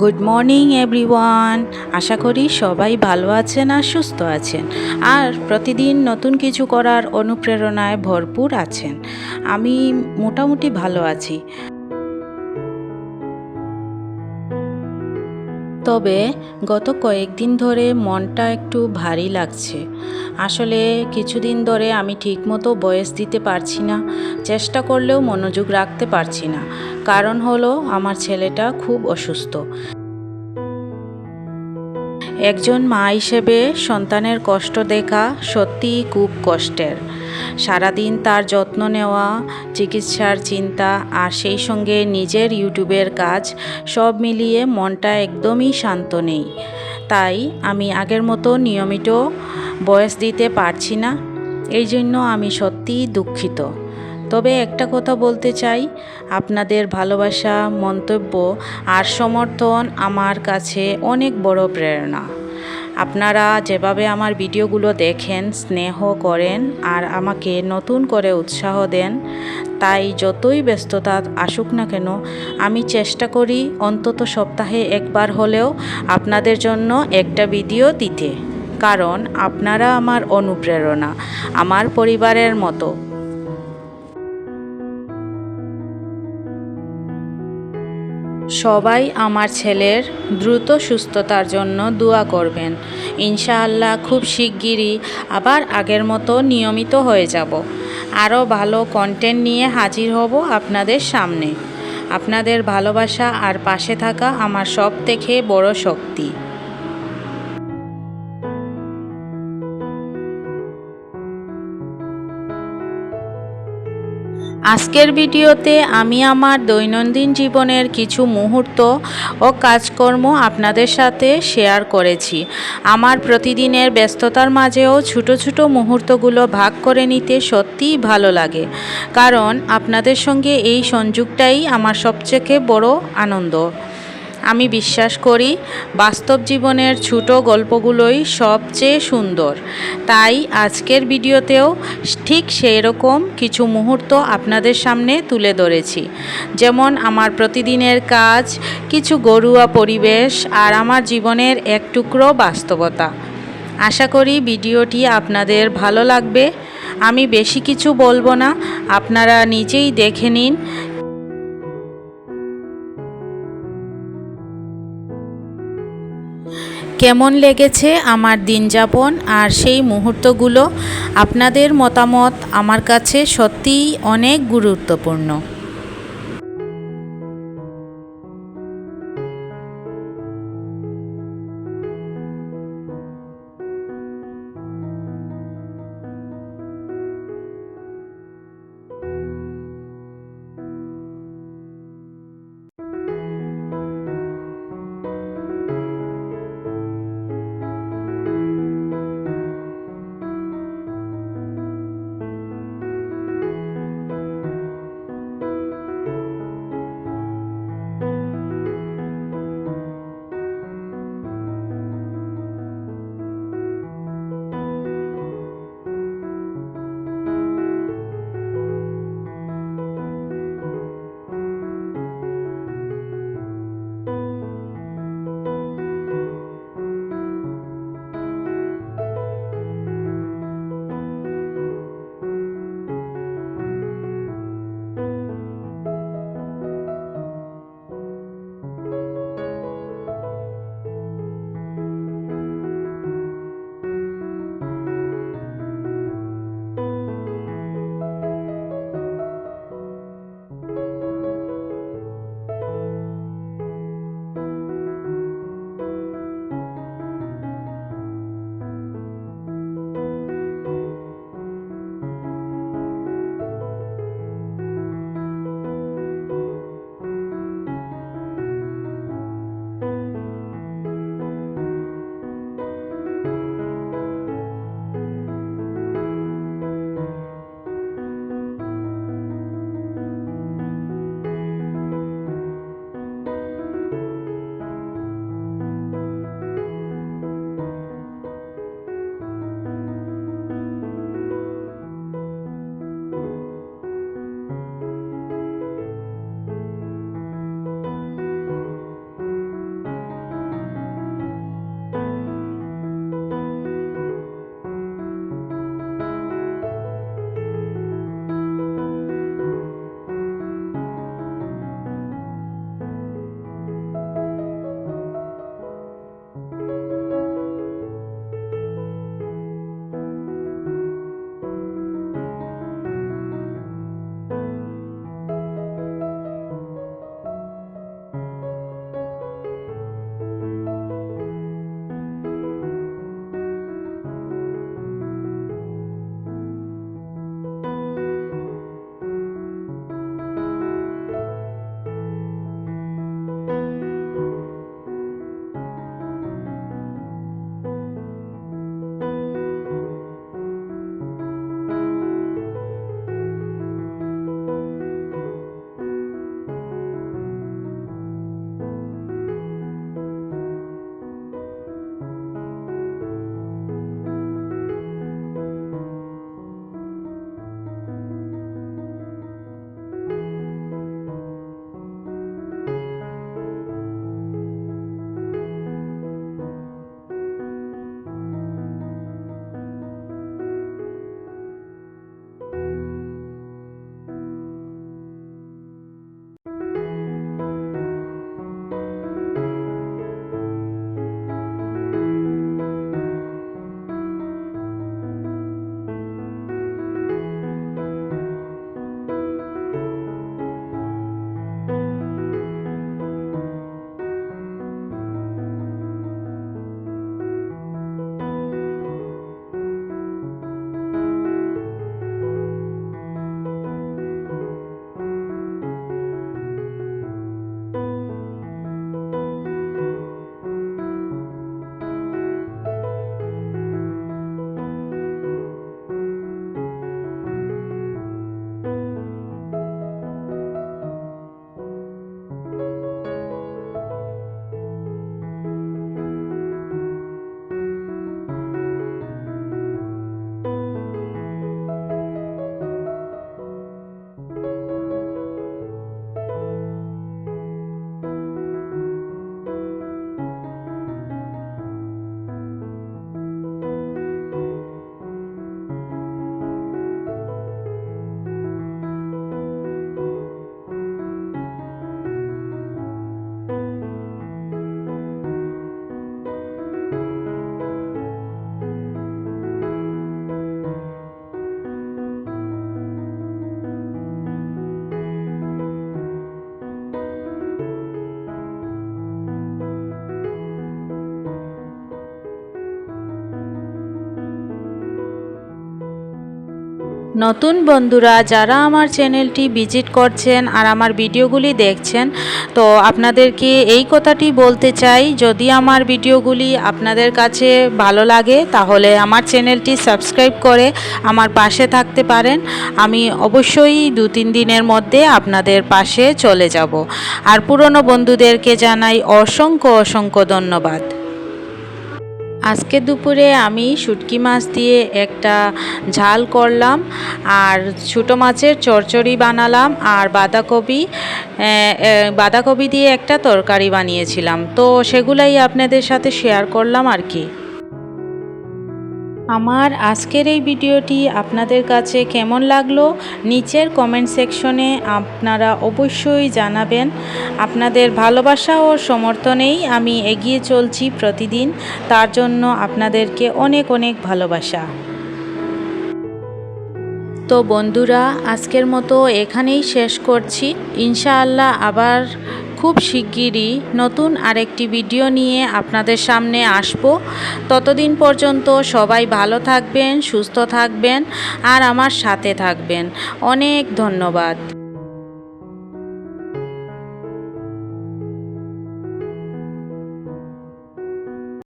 Good morning everyone আশা করি সবাই ভালো আছেন আর সুস্থ আছেন। আর প্রতিদিন নতুন কিছু করার অনুপ্রেরণায় ভরপুর আছেন। আমি মোটামুটি ভালো আছি। তবে গত কয়েকদিন ধরে মনটা একটু ভারী লাগছে। আসলে কিছুদিন ধরে আমি ঠিকমতো বয়স দিতে পারছি না, চেষ্টা করলেও মনোযোগ রাখতে পারছি না। কারণ হলো, আমার ছেলেটা খুব অসুস্থ। একজন মা হিসেবে সন্তানের কষ্ট দেখা সত্যিই খুব কষ্টের। সারাদিন তার যত্ন নেওয়া, চিকিৎসার চিন্তা আর সেই সঙ্গে নিজের ইউটিউবের কাজ সব মিলিয়ে মনটা একদমই শান্ত নেই। তাই আমি আগের মতো নিয়মিত বয়স দিতে পারছি না। এই জন্য আমি সত্যিই দুঃখিত। তবে একটা কথা বলতে চাই, আপনাদের ভালোবাসা, মন্তব্য আর সমর্থন আমার কাছে অনেক বড় প্রেরণা। আপনারা যেভাবে আমার ভিডিওগুলো দেখেন, স্নেহ করেন আর আমাকে নতুন করে উৎসাহ দেন, তাই যতই ব্যস্ততা আসুক না কেন, আমি চেষ্টা করি অন্তত সপ্তাহে একবার হলেও আপনাদের জন্য একটা ভিডিও দিতে। কারণ আপনারা আমার অনুপ্রেরণা, আমার পরিবারের মতো। সবাই আমার ছেলের দ্রুত সুস্থতার জন্য দোয়া করবেন। ইনশাআল্লাহ খুব শিগগিরই আবার আগের মতো নিয়মিত হয়ে যাব। আরও ভালো কন্টেন্ট নিয়ে হাজির হব আপনাদের সামনে। আপনাদের ভালোবাসা আর পাশে থাকা আমার সব থেকে বড় শক্তি। আজকের ভিডিওতে আমি আমার দৈনন্দিন জীবনের কিছু মুহূর্ত ও কাজকর্ম আপনাদের সাথে শেয়ার করেছি। আমার প্রতিদিনের ব্যস্ততার মাঝেও ছোটো ছোটো মুহূর্তগুলো ভাগ করে নিতে সত্যিই ভালো লাগে। কারণ আপনাদের সঙ্গে এই সংযোগটাই আমার সবচেয়ে বড় আনন্দ। আমি বিশ্বাস করি, বাস্তব জীবনের ছোট গল্পগুলোই সবচেয়ে সুন্দর। তাই আজকের ভিডিওতেও ঠিক সেই রকম কিছু মুহূর্ত আপনাদের সামনে তুলে ধরেছি। যেমন আমার প্রতিদিনের কাজ, কিছু গরুয়া পরিবেশ আর আমার জীবনের এক টুকরো বাস্তবতা। আশা করি ভিডিওটি আপনাদের ভালো লাগবে। আমি বেশি কিছু বলব না, আপনারা নিজেই দেখে নিন কেমন লেগেছে আমার দিন যাপন আর সেই মুহূর্তগুলো আপনাদের মতামত আমার কাছে সত্যিই অনেক গুরুত্বপূর্ণ। নতুন বন্ধুরা, যারা আমার চ্যানেলটি ভিজিট করছেন আর আমার ভিডিওগুলি দেখছেন, তো আপনাদেরকে এই কথাটি বলতে চাই, যদি আমার ভিডিওগুলি আপনাদের কাছে ভালো লাগে, তাহলে আমার চ্যানেলটি সাবস্ক্রাইব করে আমার পাশে থাকতে পারেন। আমি অবশ্যই দু তিন দিনের মধ্যে আপনাদের পাশে চলে যাব। আর পুরনো বন্ধুদেরকে জানাই অসংখ্য অসংখ্য ধন্যবাদ। আজকে দুপুরে আমি শুটকি মাছ দিয়ে একটা ঝাল করলাম, আর ছোটো মাছের চরচড়ি বানালাম, আর বাঁধাকপি বাঁধাকপি দিয়ে একটা তরকারি বানিয়েছিলাম। তো সেগুলাই আপনাদের সাথে শেয়ার করলাম আর কি। আমার আজকের এই ভিডিওটি আপনাদের কাছে কেমন লাগল নিচের কমেন্ট সেকশনে আপনারা অবশ্যই জানাবেন। আপনাদের ভালোবাসা ও সমর্থনেই আমি এগিয়ে চলছি প্রতিদিন, তার জন্য আপনাদেরকে অনেক অনেক ভালোবাসা। তো বন্ধুরা, আজকের মতো এখানেই শেষ করছি। ইনশাআল্লাহ আবার খুব শিগগিরই নতুন আরেকটি ভিডিও নিয়ে আপনাদের সামনে আসব। ততদিন পর্যন্ত সবাই ভালো থাকবেন, সুস্থ থাকবেন আর আমার সাথে থাকবেন। অনেক ধন্যবাদ।